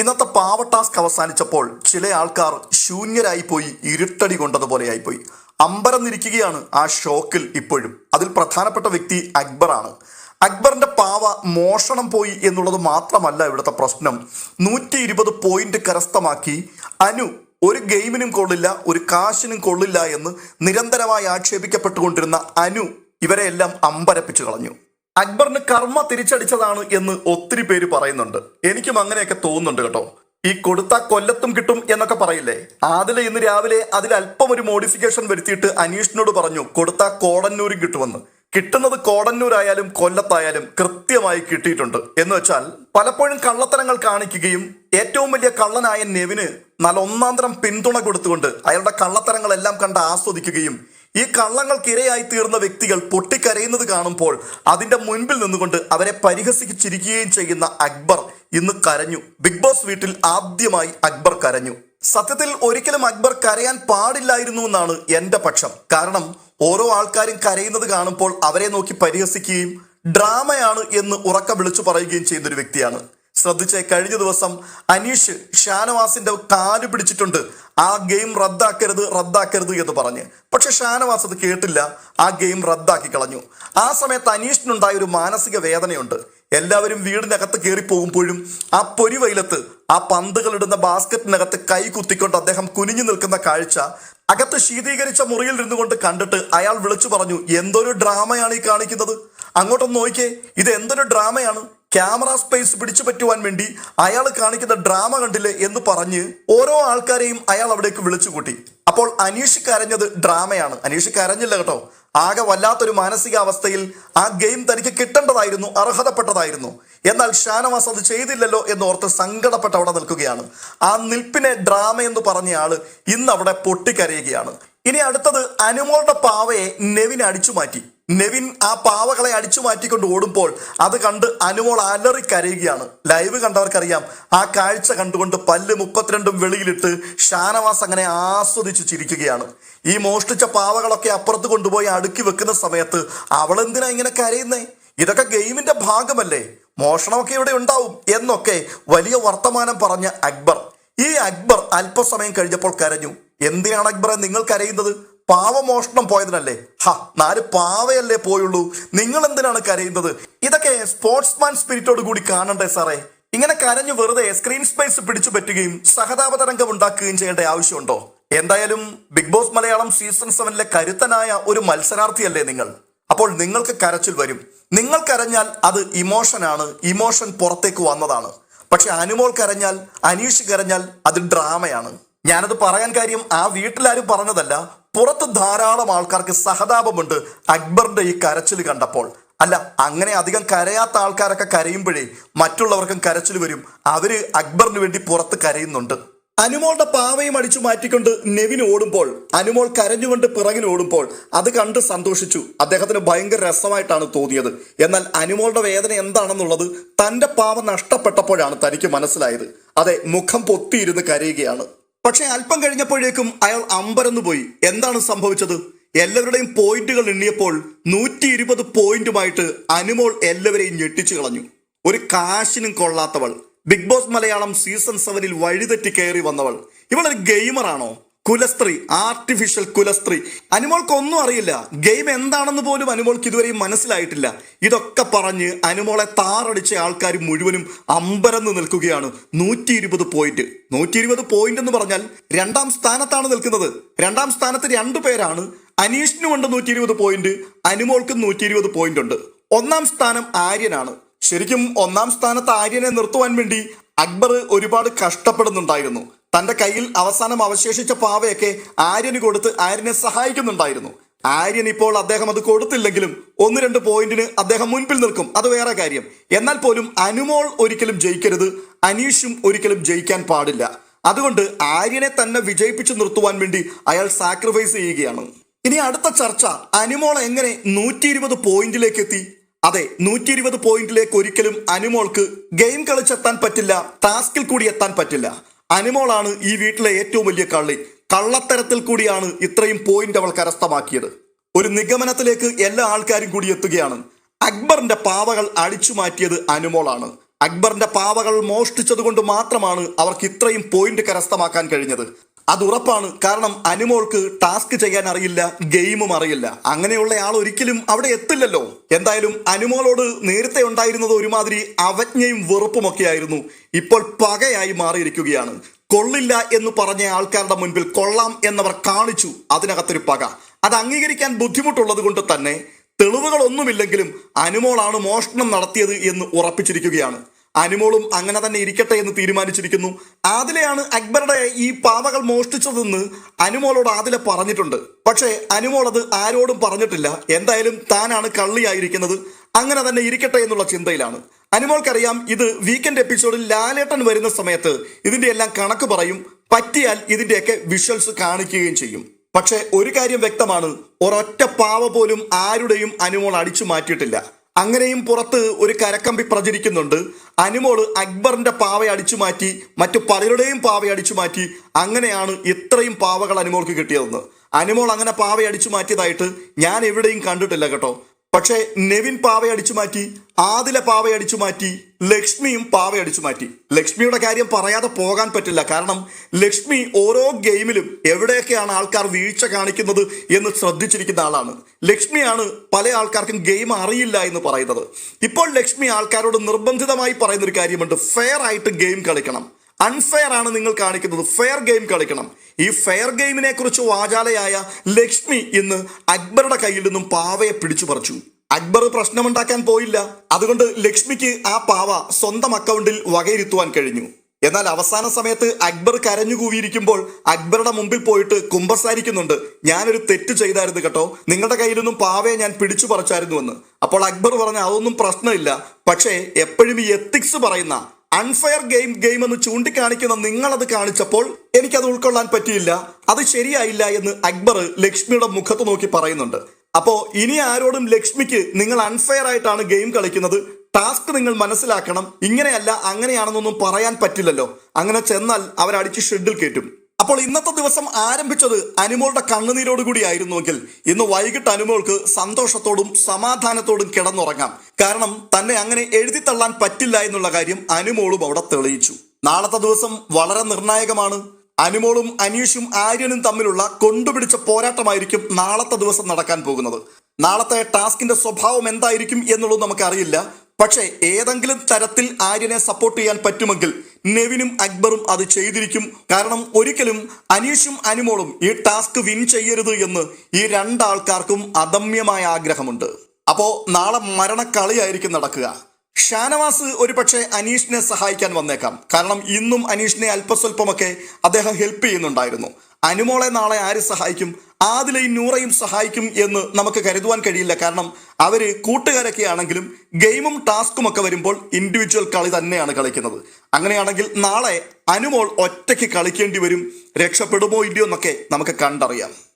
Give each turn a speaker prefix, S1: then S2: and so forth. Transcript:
S1: ഇന്നത്തെ പാവ ടാസ്ക് അവസാനിച്ചപ്പോൾ ചില ആൾക്കാർ ശൂന്യരായി പോയി ഇരുട്ടടി കൊണ്ടതുപോലെ കൊണ്ടതുപോലെയായിപ്പോയി അമ്പരന്നിരിക്കുകയാണ് ആ ഷോക്കിൽ ഇപ്പോഴും. അതിൽ പ്രധാനപ്പെട്ട വ്യക്തി അക്ബറാണ്. അക്ബറിന്റെ പാവ മോഷണം പോയി എന്നുള്ളത് മാത്രമല്ല ഇവിടുത്തെ പ്രശ്നം. നൂറ്റി ഇരുപത് പോയിന്റ് കരസ്ഥമാക്കി അനു ഒരു ഗെയിമിനും കൊള്ളില്ല ഒരു കാശിനും കൊള്ളില്ല എന്ന് നിരന്തരമായി ആക്ഷേപിക്കപ്പെട്ടുകൊണ്ടിരുന്ന അനു ഇവരെ എല്ലാം അമ്പരപ്പിച്ചു കളഞ്ഞു. അക്ബറിന് കർമ്മ തിരിച്ചടിച്ചതാണ് എന്ന് ഒത്തിരി പേര് പറയുന്നുണ്ട്. എനിക്കും അങ്ങനെയൊക്കെ തോന്നുന്നുണ്ട് കേട്ടോ. ഈ കൊടുത്ത കൊല്ലത്തും കിട്ടും എന്നൊക്കെ പറയില്ലേ? ആദില ഇന്ന് രാവിലെ അതിൽ അല്പം ഒരു മോഡിഫിക്കേഷൻ വരുത്തിയിട്ട് അനീഷിനോട് പറഞ്ഞു കൊടുത്ത കോടന്നൂരും കിട്ടുമെന്ന്. കിട്ടുന്നത് കോടന്നൂരായാലും കൊല്ലത്തായാലും കൃത്യമായി കിട്ടിയിട്ടുണ്ട്. എന്ന് വെച്ചാൽ പലപ്പോഴും കള്ളത്തരങ്ങൾ കാണിക്കുകയും ഏറ്റവും വലിയ കള്ളനായ നെവിന് നല്ല ഒന്നാന്തരം പിന്തുണ കൊടുത്തുകൊണ്ട് അയാളുടെ കള്ളത്തരങ്ങളെല്ലാം കണ്ട് ആസ്വദിക്കുകയും ഈ കള്ളങ്ങൾക്ക് ഇരയായി തീർന്ന വ്യക്തികൾ പൊട്ടിക്കരയുന്നത് കാണുമ്പോൾ അതിന്റെ മുൻപിൽ നിന്നുകൊണ്ട് അവരെ പരിഹസിച്ചിരിക്കുകയും ചെയ്യുന്ന അക്ബർ ഇന്ന് കരഞ്ഞു. ബിഗ് ബോസ് വീട്ടിൽ ആദ്യമായി അക്ബർ കരഞ്ഞു. സത്യത്തിൽ ഒരിക്കലും അക്ബർ കരയാൻ പാടില്ലായിരുന്നു എന്നാണ് എന്റെ പക്ഷം. കാരണം ഓരോ ആൾക്കാരും കരയുന്നത് കാണുമ്പോൾ അവരെ നോക്കി പരിഹസിക്കുകയും ഡ്രാമയാണ് എന്ന് ഉറക്ക വിളിച്ചു പറയുകയും ചെയ്യുന്ന ഒരു വ്യക്തിയാണ്. ശ്രദ്ധിച്ചേ കഴിഞ്ഞ ദിവസം അനീഷ് ഷാനവാസിന്റെ കാൽ പിടിച്ചിട്ടുണ്ട്. ആ ഗെയിം റദ്ദാക്കരുത് റദ്ദാക്കരുത് എന്ന് പറഞ്ഞ്. പക്ഷെ ഷാനവാസ് അത് കേട്ടില്ല. ആ ഗെയിം റദ്ദാക്കി കളഞ്ഞു. ആ സമയത്ത് അനീഷിനുണ്ടായ ഒരു മാനസിക വേദനയുണ്ട്. എല്ലാവരും വീടിനകത്ത് കയറി പോകുമ്പോഴും ആ പൊരിവയിലത്ത് ആ പന്തുകൾ ഇടുന്ന ബാസ്ക്കറ്റിനകത്ത് കൈ കുത്തിക്കൊണ്ട് അദ്ദേഹം കുനിഞ്ഞു നിൽക്കുന്ന കാഴ്ച അകത്ത് ശീതീകരിച്ച മുറിയിൽ ഇരുന്നുകൊണ്ട് കണ്ടിട്ട് അയാൾ വിളിച്ചു പറഞ്ഞു എന്തൊരു ഡ്രാമയാണ് ഈ കാണിക്കുന്നത്? അങ്ങോട്ടൊന്ന് നോക്കിയേ ഇത് എന്തൊരു ഡ്രാമയാണ്? ക്യാമറ സ്പേസ് പിടിച്ചു പറ്റുവാൻ വേണ്ടി അയാൾ കാണിക്കുന്ന ഡ്രാമ കണ്ടില്ലേ എന്ന് പറഞ്ഞ് ഓരോ ആൾക്കാരെയും അയാൾ അവിടേക്ക് വിളിച്ചു കൂട്ടി. അപ്പോൾ അനീഷ് കരഞ്ഞത് ഡ്രാമയാണ്. അനീഷ് കരഞ്ഞില്ല കേട്ടോ. ആകെ വല്ലാത്തൊരു മാനസികാവസ്ഥയിൽ ആ ഗെയിം തനിക്ക് കിട്ടേണ്ടതായിരുന്നു അർഹതപ്പെട്ടതായിരുന്നു. എന്നാൽ ഷാനവാസ് അത് ചെയ്തില്ലല്ലോ എന്നോർത്ത് സങ്കടപ്പെട്ട് അവിടെ നിൽക്കുകയാണ്. ആ നിൽപ്പിനെ ഡ്രാമ എന്ന് പറഞ്ഞ ആൾ ഇന്ന് അവിടെ പൊട്ടിക്കരയുകയാണ്. ഇനി അടുത്തത് അനുമോളുടെ പാവയെ നെവിൻ അടിച്ചു മാറ്റി. നെവിൻ ആ പാവകളെ അടിച്ചു മാറ്റിക്കൊണ്ട് ഓടുമ്പോൾ അത് കണ്ട് അനുമോൾ അലറി കരയുകയാണ്. ലൈവ് കണ്ടവർക്കറിയാം ആ കാഴ്ച കണ്ടുകൊണ്ട് പല്ല് മുപ്പത്തിരണ്ടും വെളിയിലിട്ട് ഷാനവാസ് അങ്ങനെ ആസ്വദിച്ചു ചിരിക്കുകയാണ്. ഈ മോഷ്ടിച്ച പാവകളൊക്കെ അപ്പുറത്ത് കൊണ്ടുപോയി അടുക്കി വെക്കുന്ന സമയത്ത് അവളെന്തിനാ ഇങ്ങനെ കരയുന്നേ? ഇതൊക്കെ ഗെയിമിന്റെ ഭാഗമല്ലേ? മോഷണമൊക്കെ ഇവിടെ ഉണ്ടാവും എന്നൊക്കെ വലിയ വർത്തമാനം പറഞ്ഞ അക്ബർ. ഈ അക്ബർ അല്പസമയം കഴിഞ്ഞപ്പോൾ കരഞ്ഞു. എന്തിനാണ് അക്ബറെ നിങ്ങൾ കരയുന്നത്? പാവമോഷണം പോയതിനല്ലേ? ഹ നാല് പാവയല്ലേ പോയുള്ളൂ. നിങ്ങൾ എന്തിനാണ് കരയുന്നത്? ഇതൊക്കെ സ്പോർട്സ്മാൻ സ്പിരിറ്റോട് കൂടി കാണണ്ടേ സാറേ? ഇങ്ങനെ കരഞ്ഞു വെറുതെ സ്ക്രീൻ സ്പേസ് പിടിച്ചു പറ്റുകയും സഹതാപ തരംഗം ഉണ്ടാക്കുകയും ചെയ്യേണ്ട ആവശ്യമുണ്ടോ? എന്തായാലും ബിഗ് ബോസ് മലയാളം സീസൺ സെവനിലെ കരുത്തനായ ഒരു മത്സരാർത്ഥിയല്ലേ നിങ്ങൾ? അപ്പോൾ നിങ്ങൾക്ക് കരച്ചിൽ വരും. നിങ്ങൾ കരഞ്ഞാൽ അത് ഇമോഷനാണ് ഇമോഷൻ പുറത്തേക്ക് വന്നതാണ്. പക്ഷെ അനുമോൾ കരഞ്ഞാൽ അനീഷ് കരഞ്ഞാൽ അത് ഡ്രാമയാണ് ഞാനത് പറയാൻ കാര്യം ആ വീട്ടിലാരും പറഞ്ഞതല്ല. പുറത്ത് ധാരാളം ആൾക്കാർക്ക് സഹതാപമുണ്ട്. അക്ബറിന്റെ ഈ കരച്ചിൽ കണ്ടപ്പോൾ. അല്ല അങ്ങനെ അധികം കരയാത്ത ആൾക്കാരൊക്കെ കരയുമ്പോഴേ മറ്റുള്ളവർക്കും കരച്ചിൽ വരും. അവർ അക്ബറിന് വേണ്ടി പുറത്ത് കരയുന്നുണ്ട്. അനുമോളുടെ പാവയും അടിച്ചു മാറ്റിക്കൊണ്ട് നെവിൻ ഓടുമ്പോൾ അനുമോൾ കരഞ്ഞുകൊണ്ട് പിറകിൽ ഓടുമ്പോൾ അത് കണ്ട് സന്തോഷിച്ചു. അദ്ദേഹത്തിന് ഭയങ്കര രസമായിട്ടാണ് തോന്നിയത്. എന്നാൽ അനുമോളുടെ വേദന എന്താണെന്നുള്ളത് തന്റെ പാവ നഷ്ടപ്പെട്ടപ്പോഴാണ് തനിക്ക് മനസ്സിലായത്. അതെ മുഖം പൊത്തിയിരുന്ന് കരയുകയാണ്. പക്ഷെ അല്പം കഴിഞ്ഞപ്പോഴേക്കും അയാൾ അമ്പരന്നു പോയി. എന്താണ് സംഭവിച്ചത്? എല്ലാവരുടെയും പോയിന്റുകൾ എണ്ണിയപ്പോൾ നൂറ്റി ഇരുപത് പോയിന്റുമായിട്ട് അനുമോൾ എല്ലാവരെയും ഞെട്ടിച്ചു കളഞ്ഞു. ഒരു കാശിനും കൊള്ളാത്തവൾ. ബിഗ് ബോസ് മലയാളം സീസൺ സെവനിൽ വഴിതെറ്റി കയറി വന്നവൾ. ഇവളൊരു ഗെയിമറാണോ? കുലസ്ത്രീ ആർട്ടിഫിഷ്യൽ കുലസ്ത്രീ. അനുമോൾക്ക് ഒന്നും അറിയില്ല. ഗെയിം എന്താണെന്ന് പോലും അനുമോൾക്ക് ഇതുവരെയും മനസ്സിലായിട്ടില്ല. ഇതൊക്കെ പറഞ്ഞ് അനുമോളെ താറടിച്ച ആൾക്കാർ മുഴുവനും അമ്പരന്ന് നിൽക്കുകയാണ്. നൂറ്റി ഇരുപത് പോയിന്റ് നൂറ്റി ഇരുപത് പോയിന്റ് എന്ന് പറഞ്ഞാൽ രണ്ടാം സ്ഥാനത്താണ് നിൽക്കുന്നത്. രണ്ടാം സ്ഥാനത്ത് രണ്ടു പേരാണ്. അനീഷിനുമുണ്ട് നൂറ്റി ഇരുപത് പോയിന്റ് അനുമോൾക്കും നൂറ്റി ഇരുപത് പോയിന്റ് ഉണ്ട്. ഒന്നാം സ്ഥാനം ആര്യനാണ്. ശരിക്കും ഒന്നാം സ്ഥാനത്ത് ആര്യനെ നിർത്തുവാൻ വേണ്ടി അക്ബർ ഒരുപാട് കഷ്ടപ്പെടുന്നുണ്ടായിരുന്നു. തന്റെ കയ്യിൽ അവസാനം അവശേഷിച്ച പാവയൊക്കെ ആര്യന് കൊടുത്ത് ആര്യനെ സഹായിക്കുന്നുണ്ടായിരുന്നു. ആര്യൻ ഇപ്പോൾ അദ്ദേഹം അത് കൊടുത്തില്ലെങ്കിലും ഒന്ന് രണ്ട് പോയിന്റിന് അദ്ദേഹം മുൻപിൽ നിൽക്കും. അത് വേറെ കാര്യം. എന്നാൽ പോലും അനുമോൾ ഒരിക്കലും ജയിക്കരുത്. അനീഷും ഒരിക്കലും ജയിക്കാൻ പാടില്ല. അതുകൊണ്ട് ആര്യനെ തന്നെ വിജയിപ്പിച്ചു നിർത്തുവാൻ വേണ്ടി അയാൾ സാക്രിഫൈസ് ചെയ്യുകയാണ്. ഇനി അടുത്ത ചർച്ച. അനുമോൾ എങ്ങനെ നൂറ്റി ഇരുപത് പോയിന്റിലേക്ക് എത്തി? അതെ നൂറ്റി ഇരുപത് പോയിന്റിലേക്ക് ഒരിക്കലും അനുമോൾക്ക് ഗെയിം കളിച്ചെത്താൻ പറ്റില്ല. ടാസ്കിൽ കൂടി എത്താൻ പറ്റില്ല. അനുമോളാണ് ഈ വീട്ടിലെ ഏറ്റവും വലിയ കള്ളി. കള്ളത്തരത്തിൽ കൂടിയാണ് ഇത്രയും പോയിന്റ് അവൾ കരസ്ഥമാക്കിയത്. ഒരു നിഗമനത്തിലേക്ക് എല്ലാ ആൾക്കാരും കൂടി എത്തുകയാണ്. അക്ബറിന്റെ പാവകൾ അടിച്ചു മാറ്റിയത് അനുമോളാണ്. അക്ബറിന്റെ പാവകൾ മോഷ്ടിച്ചത് കൊണ്ട് മാത്രമാണ് അവർക്ക് ഇത്രയും പോയിന്റ് കരസ്ഥമാക്കാൻ കഴിഞ്ഞത്. അത് ഉറപ്പാണ്. കാരണം അനുമോൾക്ക് ടാസ്ക് ചെയ്യാൻ അറിയില്ല ഗെയിമും അറിയില്ല. അങ്ങനെയുള്ള ആൾ ഒരിക്കലും അവിടെ എത്തില്ലല്ലോ. എന്തായാലും അനുമോളോട് നേരത്തെ ഉണ്ടായിരുന്നത് ഒരുമാതിരി അവജ്ഞയും വെറുപ്പുമൊക്കെ ആയിരുന്നു ഇപ്പോൾ പകയായി മാറിയിരിക്കുകയാണ്. കൊള്ളില്ല എന്ന് പറഞ്ഞ ആൾക്കാരുടെ മുൻപിൽ കൊള്ളാം എന്നവർ കാണിച്ചു. അതിനകത്തൊരു പക. അത് അംഗീകരിക്കാൻ ബുദ്ധിമുട്ടുള്ളത് കൊണ്ട് തന്നെ തെളിവുകളൊന്നുമില്ലെങ്കിലും അനുമോളാണ് മോഷണം നടത്തിയത് എന്ന് ഉറപ്പിച്ചിരിക്കുകയാണ്. അനുമോളും അങ്ങനെ തന്നെ ഇരിക്കട്ടെ എന്ന് തീരുമാനിച്ചിരിക്കുന്നു. ആദിലെയാണ് അക്ബറുടെ ഈ പാവകൾ മോഷ്ടിച്ചതെന്ന് അനുമോളോട് ആദില പറഞ്ഞിട്ടുണ്ട്. പക്ഷേ അനുമോൾ അത് ആരോടും പറഞ്ഞിട്ടില്ല. എന്തായാലും താനാണ് കള്ളിയായിരിക്കുന്നത്. അങ്ങനെ തന്നെ ഇരിക്കട്ടെ എന്നുള്ള ചിന്തയിലാണ്. അനുമോൾക്കറിയാം ഇത് വീക്കെൻഡ് എപ്പിസോഡിൽ ലാലേട്ടൻ വരുന്ന സമയത്ത് ഇതിന്റെ എല്ലാം കണക്ക് പറയും. പറ്റിയാൽ ഇതിന്റെയൊക്കെ വിഷ്വൽസ് കാണിക്കുകയും ചെയ്യും. പക്ഷേ ഒരു കാര്യം വ്യക്തമാണ്. ഒരൊറ്റ പാവ പോലും ആരുടെയും അനുമോൾ അടിച്ചു മാറ്റിയിട്ടില്ല. അങ്ങനെയും പുറത്ത് ഒരു കരക്കമ്പി പ്രചരിക്കുന്നുണ്ട്. അനുമോൾ അക്ബറിന്റെ പാവ അടിച്ചു മാറ്റി മറ്റു പലരുടെയും പാവ അടിച്ചു മാറ്റി. അങ്ങനെയാണ് ഇത്രയും പാവകൾ അനുമോൾക്ക് കിട്ടിയതെന്ന്. അനുമോൾ അങ്ങനെ പാവ അടിച്ചു മാറ്റിയതായിട്ട് ഞാൻ എവിടെയും കണ്ടിട്ടില്ല കേട്ടോ. പക്ഷേ നെവിൻ പാവ അടിച്ചു മാറ്റി ആദില പാവ അടിച്ചു മാറ്റി ലക്ഷ്മിയും പാവ അടിച്ചു മാറ്റി. ലക്ഷ്മിയുടെ കാര്യം പറയാതെ പോകാൻ പറ്റില്ല. കാരണം ലക്ഷ്മി ഓരോ ഗെയിമിലും എവിടെയൊക്കെയാണ് ആൾക്കാർ വീഴ്ച കാണിക്കുന്നത് എന്ന് ശ്രദ്ധിച്ചിരിക്കുന്ന ആളാണ്. ലക്ഷ്മിയാണ് പല ആൾക്കാർക്കും ഗെയിം അറിയില്ല എന്ന് പറയുന്നത്. ഇപ്പോൾ ലക്ഷ്മി ആൾക്കാരോട് നിർബന്ധിതമായി പറയുന്ന ഒരു കാര്യമുണ്ട്. ഫെയർ ആയിട്ട് ഗെയിം കളിക്കണം. അൺഫെയർ ആണ് നിങ്ങൾ കാണിക്കുന്നത്. ഫെയർ ഗെയിം കളിക്കണം. ഈ ഫെയർ ഗെയിമിനെ കുറിച്ച് വാചാലയായ ലക്ഷ്മി ഇന്ന് അക്ബറുടെ കയ്യിൽ നിന്നും പാവയെ പിടിച്ചു പറിച്ചു. അക്ബർ പ്രശ്നമുണ്ടാക്കാൻ പോയില്ല. അതുകൊണ്ട് ലക്ഷ്മിക്ക് ആ പാവ സ്വന്തം അക്കൗണ്ടിൽ വകയിരുത്തുവാൻ കഴിഞ്ഞു. എന്നാൽ അവസാന സമയത്ത് അക്ബർ കരഞ്ഞുകൂവിയിരിക്കുമ്പോൾ അക്ബറുടെ മുമ്പിൽ പോയിട്ട് കുമ്പസാരിക്കുന്നുണ്ട്. ഞാനൊരു തെറ്റ് ചെയ്തായിരുന്നു കേട്ടോ. നിങ്ങളുടെ കയ്യിൽ നിന്നും പാവയെ ഞാൻ പിടിച്ചു പറിച്ചായിരുന്നുവെന്ന്. അപ്പോൾ അക്ബർ പറഞ്ഞ അതൊന്നും പ്രശ്നമില്ല. പക്ഷേ എപ്പോഴും ഈ എത്തിക്സ് പറയുന്ന അൺഫെയർ ഗെയിം ഗെയിം എന്ന് ചൂണ്ടിക്കാണിക്കുന്ന നിങ്ങളത് കാണിച്ചപ്പോൾ എനിക്കത് ഉൾക്കൊള്ളാൻ പറ്റിയില്ല. അത് ശരിയായില്ല എന്ന് അക്ബർ ലക്ഷ്മിയുടെ മുഖത്ത് നോക്കി പറയുന്നുണ്ട്. അപ്പോ ഇനി ആരോടും ലക്ഷ്മിക്ക് നിങ്ങൾ അൺഫെയർ ആയിട്ടാണ് ഗെയിം കളിക്കുന്നത്. ടാസ്ക് നിങ്ങൾ മനസ്സിലാക്കണം. ഇങ്ങനെയല്ല അങ്ങനെയാണെന്നൊന്നും പറയാൻ പറ്റില്ലല്ലോ. അങ്ങനെ ചെന്നാൽ അവരടിച്ച് ഷെഡിൽ കയറ്റും. അപ്പോൾ ഇന്നത്തെ ദിവസം ആരംഭിച്ചത് അനുമോളുടെ കണ്ണുനീരോടുകൂടി ആയിരുന്നുവെങ്കിൽ ഇന്ന് വൈകിട്ട് അനുമോൾക്ക് സന്തോഷത്തോടും സമാധാനത്തോടും കിടന്നുറങ്ങാം. കാരണം തന്നെ അങ്ങനെ എഴുതിത്തള്ളാൻ പറ്റില്ല എന്നുള്ള കാര്യം അനുമോളും അവിടെ തെളിയിച്ചു. നാളത്തെ ദിവസം വളരെ നിർണായകമാണ്. അനുമോളും അനീഷും ആര്യനും തമ്മിലുള്ള കൊണ്ടുപിടിച്ച പോരാട്ടമായിരിക്കും നാളത്തെ ദിവസം നടക്കാൻ പോകുന്നത്. നാളത്തെ ടാസ്കിന്റെ സ്വഭാവം എന്തായിരിക്കും എന്നുള്ളത് നമുക്കറിയില്ല. പക്ഷേ ഏതെങ്കിലും തരത്തിൽ ആര്യനെ സപ്പോർട്ട് ചെയ്യാൻ പറ്റുമെങ്കിൽ നെവിനും അക്ബറും അത് ചെയ്തിരിക്കും. കാരണം ഒരിക്കലും അനീഷും അനുമോളും ഈ ടാസ്ക് വിൻ ചെയ്യരുത് എന്ന് ഈ രണ്ടാൾക്കാർക്കും അദമ്യമായ ആഗ്രഹമുണ്ട്. അപ്പോ നാളെ മരണക്കളിയായിരിക്കും നടക്കുക. ഷാനവാസ് ഒരുപക്ഷെ അനീഷിനെ സഹായിക്കാൻ വന്നേക്കാം. കാരണം ഇന്നും അനീഷിനെ അല്പസ്വല്പമൊക്കെ അദ്ദേഹം ഹെൽപ്പ് ചെയ്യുന്നുണ്ടായിരുന്നു. അനുമോളെ നാളെ ആര് സഹായിക്കും? ആദിലയും നൂറയും സഹായിക്കും എന്ന് നമുക്ക് കരുതുവാൻ കഴിയില്ല. കാരണം അവർ കൂട്ടുകാരൊക്കെ ആണെങ്കിലും ഗെയിമും ടാസ്കും ഒക്കെ വരുമ്പോൾ ഇൻഡിവിജ്വൽ കളി തന്നെയാണ് കളിക്കുന്നത്. അങ്ങനെയാണെങ്കിൽ നാളെ അനുമോൾ ഒറ്റയ്ക്ക് കളിക്കേണ്ടി വരും. രക്ഷപ്പെടുമോ ഇല്ലയോ എന്നൊക്കെ നമുക്ക് കണ്ടറിയാം.